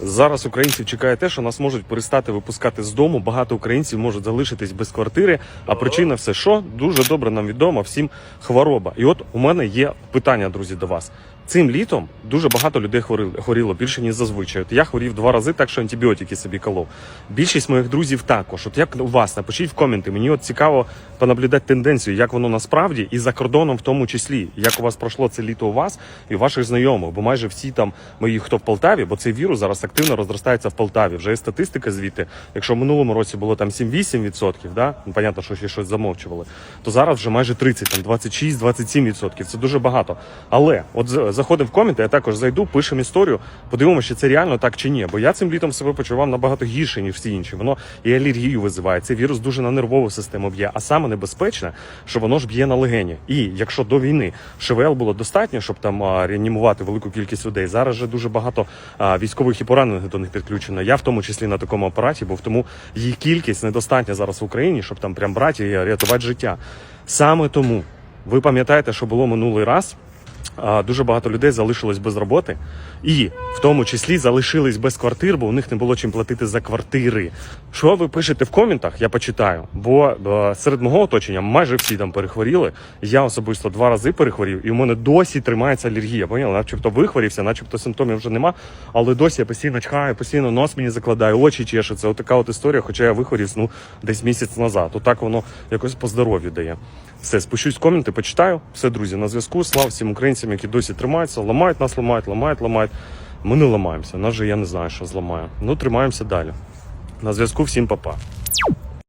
Зараз українців чекає те, що нас можуть перестати випускати з дому. Багато українців можуть залишитись без квартири. А причина все що дуже добре нам відома всім хвороба. І от у мене є питання, друзі, до вас. Цим літом дуже багато людей хворіло більше ніж зазвичай. От я хворів два рази, так що антибіотики собі колов. Більшість моїх друзів також. От як у вас напишіть в коменти. Мені от цікаво понаблюдати тенденцію, як воно насправді і за кордоном в тому числі, як у вас пройшло це літо у вас і у ваших знайомих, бо майже всі там мої, хто в Полтаві, бо цей вірус зараз активно розростається в Полтаві. Вже є статистика звідти. Якщо в минулому році було там 7-8%, да? ну, понятно, що ще щось замовчували, то зараз вже майже 30, там 26-27%. Це дуже багато. Але от заходимо в коменти, я також зайду, пишемо історію, подивимося, чи це реально так чи ні. Бо я цим літом себе почував набагато гірше, ніж всі інші. Воно і алергію визиває. Цей вірус дуже на нервову систему б'є. А саме небезпечне, що воно ж б'є на легені. І якщо до війни ШВЛ було достатньо, щоб там реанімувати велику кількість людей, зараз же дуже багато військових і поранених до них підключено. Я в тому числі на такому апараті, був тому її кількість недостатня зараз в Україні, щоб там прям брати і рятувати життя. Саме тому ви пам'ятаєте, що було минулий раз. Дуже багато людей залишилось без роботи, і в тому числі залишились без квартир, бо у них не було чим платити за квартири. Що ви пишете в коментах, я почитаю. Бо е, серед мого оточення майже всі там перехворіли. Я особисто два рази перехворів, і у мене досі тримається алергія. Поняли? Начебто вихворівся, начебто симптомів вже нема. Але досі я постійно чхаю, постійно нос мені закладає, очі чешуться. Отака от історія, хоча я вихворів ну, десь місяць назад. Отак воно якось по здоров'ю дає. Все, спущусь в коменти, почитаю. Все, друзі, на зв'язку. Слава всім українцям, які досі тримаються, ламають нас, ламають, ламають, ламають. Ми не ламаємося. Нас же я не знаю, що зламає. Ну, тримаємося далі. На зв'язку всім папа.